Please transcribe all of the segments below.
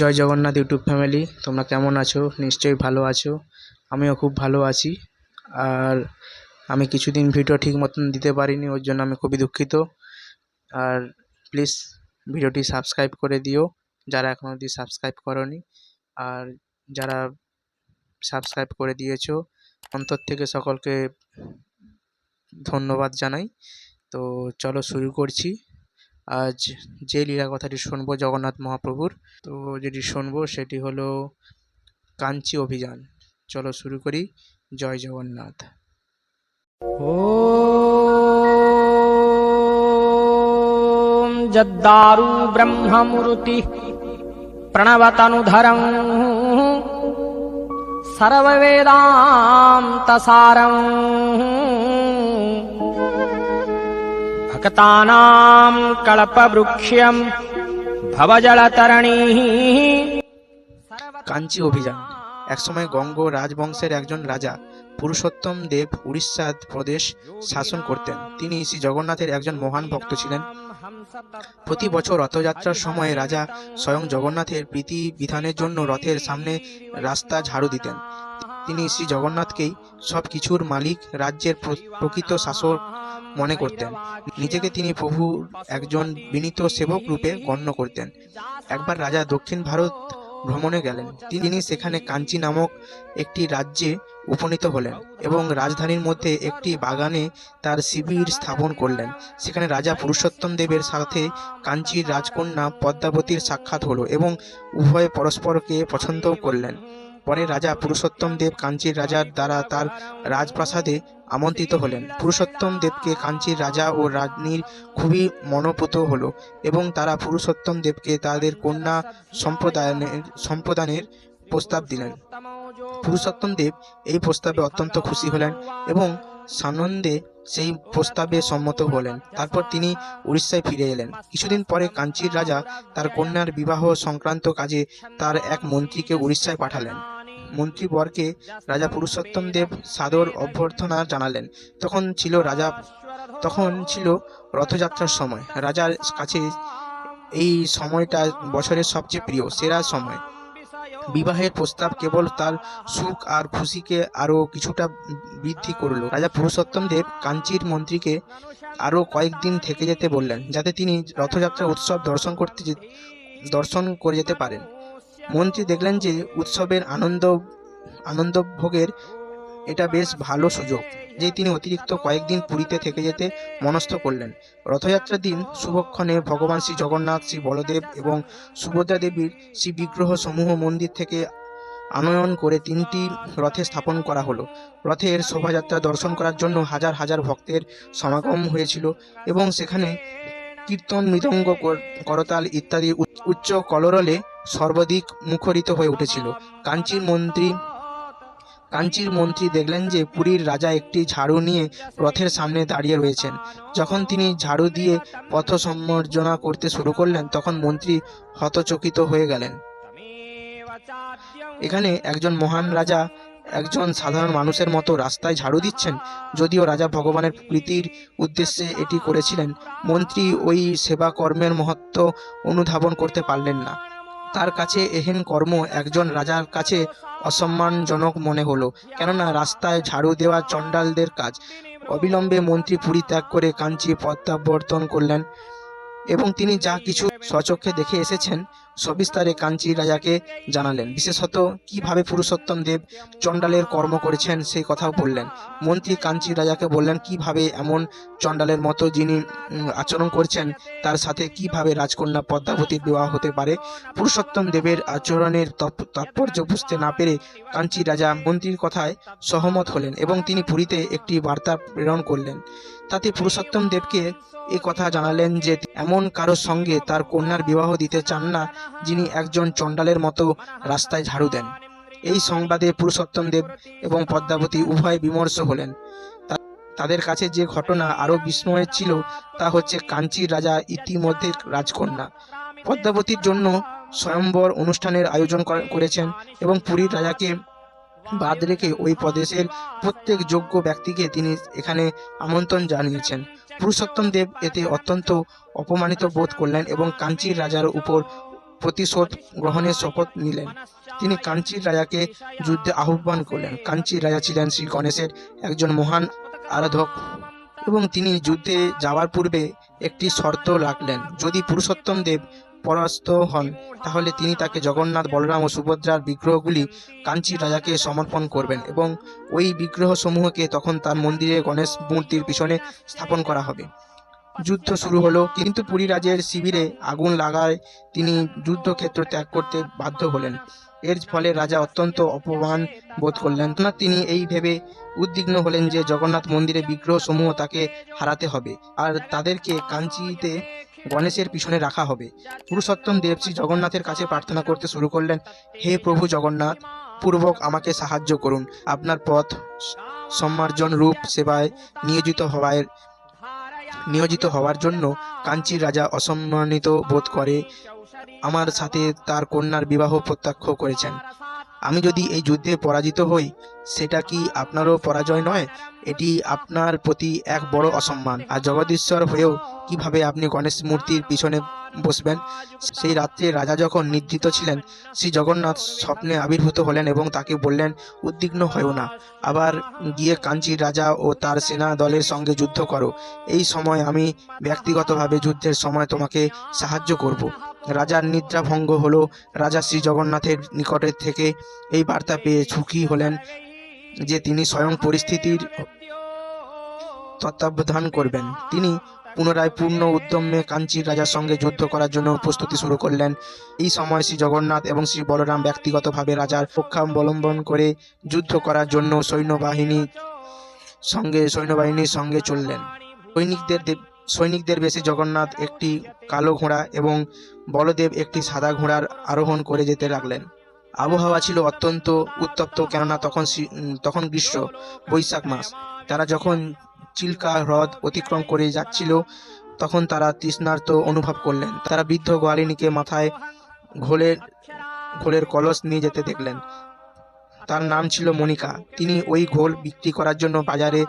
জয় Jagannath YouTube family, তোমরা কেমন আছো? নিশ্চয়ই ভালো আছো। আমিও খুব ভালো আছি। আর আমি কিছুদিন ভিডিও ঠিক মতন দিতে পারিনি, ওর জন্য আমি খুবই দুঃখিত। আর প্লিজ ভিডিওটি সাবস্ক্রাইব করে দিও, যারা এখনও অবধি সাবস্ক্রাইব করোনি। আর যারা সাবস্ক্রাইব করে দিয়েছ, অন্তর থেকে সকলকে ধন্যবাদ জানাই। তো চলো শুরু করছি। আজ যে লীলা কথাটি শুনবো জগন্নাথ মহাপ্রভুর তো যেটি শুনবো সেটি হলো কাঞ্চি অভিযান চলো শুরু করি জয় জগন্নাথ ॐ जद्दारु ब्रह्ममूर्तिः प्रणवतनुधरम् सर्ववेदान्तसारम् भक्तानां कल्पवृक्ष्यम् भवजलतरणीः কাঞ্চি অভিযান একসময় গঙ্গ রাজবংশের একজন রাজা পুরুষোত্তম দেব উড়িষ্যা প্রদেশ শাসন করতেন তিনি শ্রী জগন্নাথের একজন মহান ভক্ত ছিলেন প্রতি বছর রথযাত্রার সময় রাজা স্বয়ং জগন্নাথের প্রীতি বিধানের জন্য রথের সামনে রাস্তা ঝাড়ু দিতেন তিনি শ্রী জগন্নাথকেই সব কিছুর মালিক রাজ্যের প্র- প্রকৃত শাসক মনে করতেন। নিজেকে তিনি প্রভুর একজন বিনীত সেবক রূপে গণ্য করতেন। একবার রাজা দক্ষিণ ভারত ভ্রমণে গেলেন। তিনি সেখানে কাঞ্চি নামক একটি রাজ্যে উপনীত হলেন এবং রাজধানীর মধ্যে একটি বাগানে তার শিবির স্থাপন করলেন। সেখানে রাজা পুরুষোত্তম দেবের সাথে কাঞ্চির রাজকন্যা পদ্মাবতীর সাক্ষাৎ হলো এবং উভয়ে পরস্পরকে পছন্দ করলেন। পরে রাজা পুরুষোত্তম দেব কাঞ্চির রাজার দ্বারা তার রাজপ্রাসাদে আমন্ত্রিত হলেন। পুরুষোত্তম দেবকে কাঞ্চির রাজা ও রানীর খুবই মনোপুত হলো এবং তারা পুরুষোত্তম দেবকে তাদের কন্যা সম্প্রদানের সম্প্রদানের প্রস্তাব দিলেন। পুরুষোত্তম দেব এই প্রস্তাবে অত্যন্ত খুশি হলেন এবং সানন্দে সেই প্রস্তাবে সম্মত হলেন। তারপর তিনি উড়িষ্যায় ফিরে এলেন। কিছুদিন পরে কাঞ্চির রাজা তার কন্যার বিবাহ সংক্রান্ত কাজে তার এক মন্ত্রীকে উড়িষ্যায় পাঠালেন। মন্ত্রীবরকে রাজা পুরুষোত্তম দেব সাদর অভ্যর্থনা জানালেন। তখন ছিল রাজা, তখন ছিল রথযাত্রার সময়। রাজার কাছে এই সময়টা বছরের সবচেয়ে প্রিয়, সেরা সময়। বিবাহের প্রস্তাব কেবল তার সুখ আর খুশিকে আরও কিছুটা বৃদ্ধি করল। রাজা পুরুষোত্তম দেব কাঞ্চির মন্ত্রীকে আরও কয়েকদিন থেকে যেতে বললেন, যাতে তিনি রথযাত্রা উৎসব দর্শন করতে দর্শন করে যেতে পারেন। মন্ত্রী দেখলেন যে উৎসবের আনন্দ আনন্দ ভোগের এটা বেশ ভালো সুযোগ, যে তিনি অতিরিক্ত কয়েকদিন পুরীতে থেকে যেতে মনস্থ করলেন। রথযাত্রার দিন শুভক্ষণে ভগবান শ্রী জগন্নাথ, শ্রী বলদেব এবং সুভদ্রা দেবীর শ্রী বিগ্রহ সমূহ মন্দির থেকে আনয়ন করে তিনটি রথে স্থাপন করা হলো। রথের শোভাযাত্রা দর্শন করার জন্য হাজার হাজার ভক্তের সমাগম হয়েছিল এবং সেখানে কীর্তন, মৃদঙ্গ, কর- করতাল ইত্যাদি উচ্চ কলরলে সর্বাধিক মুখরিত হয়ে উঠেছিল। কাঞ্চির মন্ত্রী কাঞ্চির মন্ত্রী দেখলেন যে পুরীর রাজা একটি ঝাড়ু নিয়ে রথের সামনে দাঁড়িয়ে রয়েছেন। যখন তিনি ঝাড়ু দিয়ে পথ সম্মার্জনা করতে শুরু করলেন, তখন মন্ত্রী হতচকিত হয়ে গেলেন। এখানে একজন মহান রাজা, একজন সাধারণ মানুষের মতো রাস্তায় ঝাড়ু দিচ্ছেন, যদিও রাজা ভগবানের প্রীতির উদ্দেশ্যে এটি করেছিলেন। মন্ত্রী ওই সেবা কর্মের মহত্ব অনুধাবন করতে পারলেন না। তার কাছে এহেন কর্ম একজন রাজার কাছে অসম্মানজনক মনে হলো, কেননা রাস্তায় ঝাড়ু দেওয়া চণ্ডালদের কাজ। অবিলম্বে মন্ত্রী পুরী ত্যাগ করে কাঞ্চি প্রত্যাবর্তন করলেন এবং তিনি যা কিছু স্বচক্ষে দেখে এসেছেন, সবিস্তারে কাঞ্চি রাজাকে জানালেন। বিশেষত কীভাবে পুরুষোত্তম দেব চণ্ডালের কর্ম করেছেন সেই কথাও বললেন। মন্ত্রী কাঞ্চি রাজাকে বললেন, কীভাবে এমন চণ্ডালের মতো যিনি আচরণ করছেন, তার সাথে কীভাবে রাজকন্যা পদ্মাবতীর বিবাহ হতে পারে? পুরুষোত্তম দেবের আচরণের তাৎপর্য বুঝতে না পেরে কাঞ্চি রাজা মন্ত্রীর কথায় সহমত হলেন এবং তিনি পুরীতে একটি বার্তা প্রেরণ করলেন। তাতে পুরুষোত্তম দেবকে এ কথা জানালেন যে, এমন কারোর সঙ্গে তার কন্যার বিবাহ দিতে চান না, যিনি একজন চণ্ডালের মতো রাস্তায় ঝাড়ু দেন। এই সংবাদে পুরুষোত্তম দেব এবং পদ্মাবতী উভয় বিমর্ষ হলেন। তাদের কাছে যে ঘটনা আরও বিস্ময়ের ছিল, তা হচ্ছে কাঞ্চির রাজা ইতিমধ্যে রাজকন্যা। পদ্মাবতীর জন্য স্বয়ম্বর অনুষ্ঠানের আয়োজন করেছেন এবং পুরীর রাজাকে বাদ রেখে ওই প্রদেশের প্রত্যেক যোগ্য ব্যক্তিকে তিনি এখানে আমন্ত্রণ জানিয়েছেন। পুরুষোত্তম দেব এতে অত্যন্ত অপমানিত বোধ করলেন এবং কাঞ্চির রাজার উপর প্রতিশোধ গ্রহণের শপথ নিলেন। তিনি কাঞ্চির রাজাকে যুদ্ধে আহ্বান করলেন। কাঞ্চির রাজা ছিলেন শ্রী গণেশের একজন মহান আরাধক এবং তিনি যুদ্ধে যাওয়ার পূর্বে একটি শর্ত রাখলেন। যদি পুরুষোত্তম দেব পরাস্ত হন। তাহলে তিনি তাকে জগন্নাথ, বলরাম ও সুভদ্রার বিগ্রহগুলি কাঞ্চি রাজাকে সমর্পণ করবেন এবং ওই বিগ্রহ সমূহকে তখন তার মন্দিরে গণেশ মূর্তির পিছনে স্থাপন করা হবে। যুদ্ধ শুরু হলো, কিন্তু পুরী রাজের শিবিরে আগুন লাগায় তিনি যুদ্ধক্ষেত্র ত্যাগ করতে বাধ্য হলেন। এর ফলে রাজা অত্যন্ত অপমান বোধ করলেন। না তিনি এই ভেবে উদ্বিগ্ন হলেন যে জগন্নাথ মন্দিরে বিগ্রহ সমূহ তাকে হারাতে হবে, আর তাদেরকে কাঞ্চিতে গণেশের পিছনে রাখা হবে। পুরুষোত্তম দেব শ্রী জগন্নাথের কাছে প্রার্থনা করতে শুরু করলেন, হে প্রভু জগন্নাথ, পূর্বক আমাকে সাহায্য করুন। আপনার পথ সম্মার্জন রূপ সেবায় নিয়োজিত হওয়ার নিয়োজিত হওয়ার জন্য কাঞ্চির রাজা অসম্মানিত বোধ করে। আমার সাথে তার কন্যার বিবাহ প্রত্যক্ষ করেছেন। আমি যদি এই যুদ্ধে পরাজিত হই, সেটা কি আপনারও পরাজয় নয়? এটি আপনার প্রতি এক বড় অসম্মান। আর জগদীশ্বর হয়েও কীভাবে আপনি গণেশ মূর্তির পিছনে বসবেন? সেই রাত্রে রাজা যখন নিদ্রিত ছিলেন, শ্রী জগন্নাথ স্বপ্নে আবির্ভূত হলেন এবং তাকে বললেন, উদ্বিগ্ন হয়েও না। আবার গিয়ে কাঞ্চির রাজা ও তার সেনা দলের সঙ্গে যুদ্ধ করো। এই সময় আমি ব্যক্তিগতভাবে যুদ্ধের সময় তোমাকে সাহায্য করব। রাজার নিদ্রা ভঙ্গ হলো। রাজা শ্রী জগন্নাথের নিকটের থেকে এই বার্তা পেয়ে সুখী হলেন যে তিনি স্বয়ং পরিস্থিতির তত্ত্বাবধান করবেন। তিনি পুনরায় পূর্ণ উদ্যমে কাঞ্চির রাজার সঙ্গে যুদ্ধ করার জন্য প্রস্তুতি শুরু করলেন। এই সময় শ্রী জগন্নাথ এবং শ্রী বলরাম ব্যক্তিগতভাবে রাজার পক্ষাবলম্বন করে যুদ্ধ করার জন্য সৈন্যবাহিনী সঙ্গে সৈন্যবাহিনীর সঙ্গে চললেন। সৈনিকদের সৈনিকদের বেশি জগন্নাথ একটি কালো ঘোড়া এবং বলদেব একটি সাদা ঘোড়ার আরোহণ করে যেতে লাগলেন। আবহাওয়া ছিল অত্যন্ত উত্তপ্ত, কেননা তখন তখন গ্রীষ্ম, বৈশাখ মাস। তারা যখন চিল্কা হ্রদ অতিক্রম করে যাচ্ছিল, তখন তারা তৃষ্ণার্ত অনুভব করলেন। তারা বৃদ্ধ গোয়ালিনীকে মাথায় ঘোলের ঘোলের কলস নিয়ে যেতে দেখলেন। তার নাম ছিল মনিকা তিনি ওই ঘোল বিক্রি করার জন্য বাজারে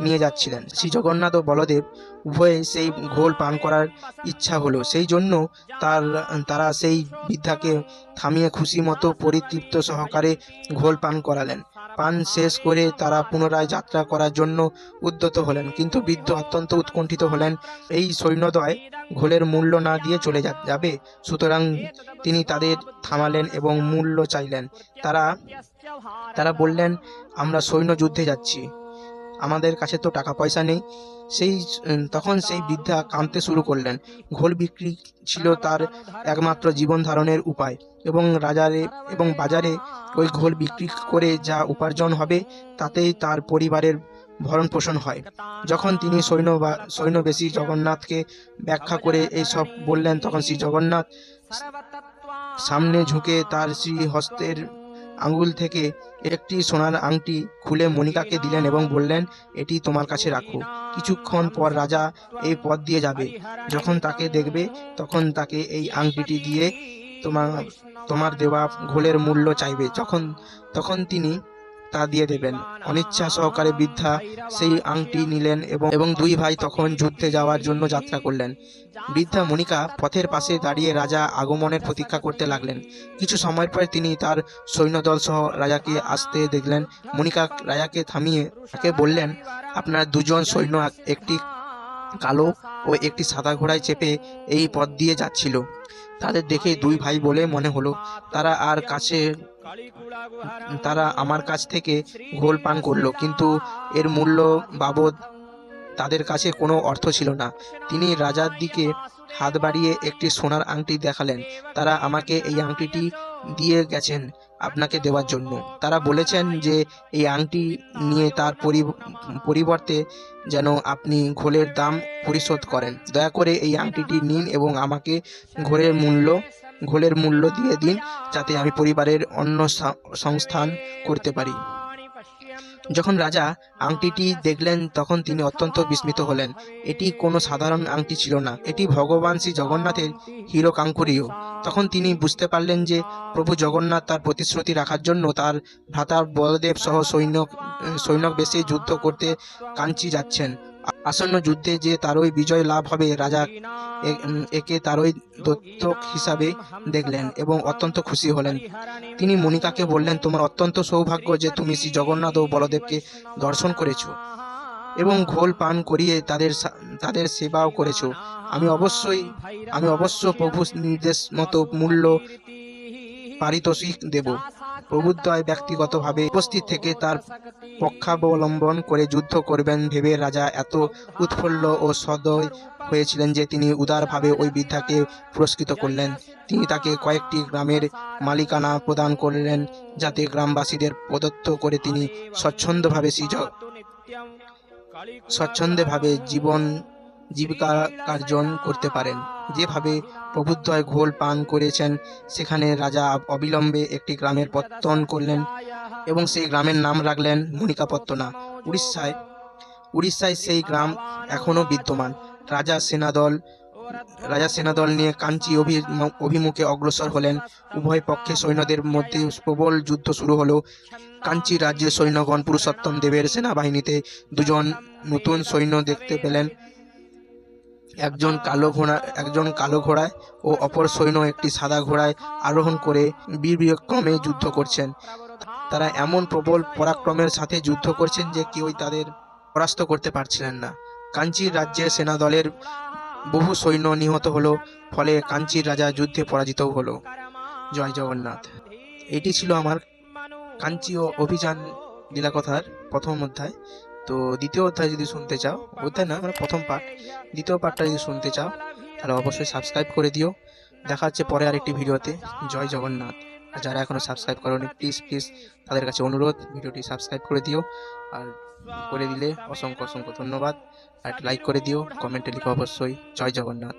নিয়ে যাচ্ছিলেন। শ্রী জগন্নাথ ও বলদেব উভয়ে সেই ঘোল পান করার ইচ্ছা হলো। সেই জন্য তার, তারা সেই বৃদ্ধাকে থামিয়ে খুশি মতো পরিতৃপ্ত সহকারে ঘোল পান করালেন। পান শেষ করে তারা পুনরায় যাত্রা করার জন্য উদ্যত হলেন। কিন্তু বৃদ্ধ অত্যন্ত উৎকণ্ঠিত হলেন। এই সৈন্যদয় ঘোলের মূল্য না দিয়ে চলে যাবে। সুতরাং তিনি তাদের থামালেন এবং মূল্য চাইলেন। তারা তারা বললেন, আমরা সৈন্য যুদ্ধে যাচ্ছি। আমাদের কাছে তো টাকা পয়সা নেই। সেই তখন সেই বৃদ্ধা কাঁদতে শুরু করলেন। ঘোল বিক্রি ছিল তার একমাত্র জীবন ধারণের উপায় এবং রাজারে এবং বাজারে ওই ঘোল বিক্রি করে যা উপার্জন হবে তাতেই তার পরিবারের ভরণ পোষণ হয়। যখন তিনি সৈন্য বা, সৈন্যবেশী জগন্নাথকে ব্যাখ্যা করে এইসব বললেন, তখন শ্রী জগন্নাথ সামনে ঝুঁকে তার শ্রী হস্তের আঙ্গুল থেকে একটি সোনার আংটি খুলে মনিকাকে দিলেন এবং বললেন, এটি তোমার কাছে রাখো। কিছুক্ষণ পর রাজা এই পথ দিয়ে যাবে। যখন তাকে দেখবে, তখন তাকে এই আংটিটি দিয়ে তোমার তোমার দেওয়া ঘোলের মূল্য চাইবে। যখন, তখন তিনি তা দিয়ে দেবেন। অনিচ্ছা সহকারে বৃদ্ধা সেই আংটি নিলেন এবং এবং দুই ভাই তখন যুদ্ধে যাওয়ার জন্য যাত্রা করলেন। বৃদ্ধা মনিকা পথের পাশে দাঁড়িয়ে রাজা আগমনের প্রতীক্ষা করতে লাগলেন। কিছু সময় পর তিনি তার সৈন্যদল সহ রাজাকে আসতে দেখলেন। মনিকা রাজাকে থামিয়ে তাকে বললেন, আপনার দুজন সৈন্য একটি কালো ও একটি সাদা ঘোড়ায় চেপে এই পথ দিয়ে যাচ্ছিল। তাদের দেখে দুই ভাই বলে মনে হলো, তারা আর কাছে, তারা আমার কাছ থেকে গোল পান করল, কিন্তু এর মূল্য বাবদ তাদের কাছে কোনো অর্থ ছিল না। তিনি রাজার দিকে হাত বাড়িয়ে একটি সোনার আংটি দেখালেন। তারা আমাকে এই আংটিটি দিয়ে গেছেন। আপনাকে দেওয়ার জন্য। তারা বলেছেন যে, এই আংটি নিয়ে তার পরি- পরিবর্তে যেন আপনি ঘোলের দাম পরিশোধ করেন। দয়া করে এই আংটিটি নিন এবং আমাকে ঘোলের মূল্য ঘোলের মূল্য দিয়ে দিন, যাতে আমি পরিবারের অন্য সংস্থান করতে পারি। যখন রাজা আংটিটি দেখলেন, তখন তিনি অত্যন্ত বিস্মিত হলেন। এটি কোনো সাধারণ আংটি ছিল না। এটি ভগবান শ্রী জগন্নাথের হিরো কাঙ্কুরীয় তখন তিনি বুঝতে পারলেন যে, প্রভু জগন্নাথ তার প্রতিশ্রুতি রাখার জন্য তার ভ্রাতা বলদেব সহ সৈন্য সৈন্য বেশি যুদ্ধ করতে কাঞ্চি যাচ্ছেন। আসন্ন যুদ্ধে যে তারই বিজয় লাভ হবে, রাজা একে তারই দত্তক হিসাবে দেখলেন এবং অত্যন্ত খুশি হলেন। তিনি মনিকাকে বললেন, তোমার অত্যন্ত সৌভাগ্য যে তুমি শ্রী জগন্নাথ ও বলদেবকে দর্শন করেছ এবং ঘোল পান করিয়ে তাদের তাদের সেবাও করেছ। আমি অবশ্যই, আমি অবশ্য প্রভু নির্দেশ মতো মূল্য পারিতোষিক দেব। প্রবুদ্ধয় ব্যক্তিগতভাবে উপস্থিত থেকে তার পক্ষাবলম্বন করে যুদ্ধ করবেন ভেবে রাজা এত উৎফুল্ল ও সদয় হয়েছিলেন যে তিনি উদারভাবে ওই বৃদ্ধাকে পুরস্কৃত করলেন। তিনি তাকে কয়েকটি গ্রামের মালিকানা প্রদান করলেন যাতে গ্রামবাসীদের প্রদত্ত করে তিনি স্বচ্ছন্দভাবে শ্রী জ- স্বচ্ছন্দভাবে জীবন জীবিকা কার্জন করতে পারেন। যেভাবে প্রবুদ্ধয় ঘোল পান করেছেন, সেখানে রাজা অবিলম্বে একটি গ্রামের পত্তন করলেন এবং সেই গ্রামের নাম রাখলেন মণিকাপত্তনা। উড়িষ্যায় উড়িষ্যায় সেই গ্রাম এখনও বিদ্যমান। রাজা সেনাদল রাজা সেনাদল নিয়ে কাঞ্চি অভি- অভিমুখে অগ্রসর হলেন। উভয় পক্ষে সৈন্যদের মধ্যে প্রবল যুদ্ধ শুরু হলো। কাঞ্চি রাজ্যের সৈন্যগণ পুরুষোত্তম দেবের সেনাবাহিনীতে দুজন নতুন সৈন্য দেখতে পেলেন। একজন কালো ঘোড়া, একজন কালো ঘোড়ায় ও অপর সৈন্য একটি সাদা ঘোড়ায় আরোহণ করে বীর বিক্রমে যুদ্ধ করছেন। তারা এমন প্রবল পরাক্রমের সাথে যুদ্ধ করছেন যে কেউই তাদের পরাস্ত করতে পারছিলেন না। কাঞ্চির রাজ্যের সেনাদলের বহু সৈন্য নিহত হলো, ফলে কাঞ্চির রাজা যুদ্ধে পরাজিত হলো। জয় জগন্নাথ। এটি ছিল আমার কাঞ্চি ও অভিযান লীলাকথার প্রথম অধ্যায়। তো দ্বিতীয় অধ্যায় যদি শুনতে চাও, অধ্যায় না মানে প্রথম পার্ট দ্বিতীয় পার্টটা যদি শুনতে চাও, তাহলে অবশ্যই সাবস্ক্রাইব করে দিও। দেখা হচ্ছে পরে আরেকটি ভিডিওতে। জয় জগন্নাথ। আর যারা এখনও সাবস্ক্রাইব করোনি প্লিজ প্লিজ তাদের কাছে অনুরোধ, ভিডিওটি সাবস্ক্রাইব করে দিও। আর করে দিলে অসংখ্য অসংখ্য ধন্যবাদ। আর লাইক করে দিও। কমেন্টে লিখো অবশ্যই, জয় জগন্নাথ।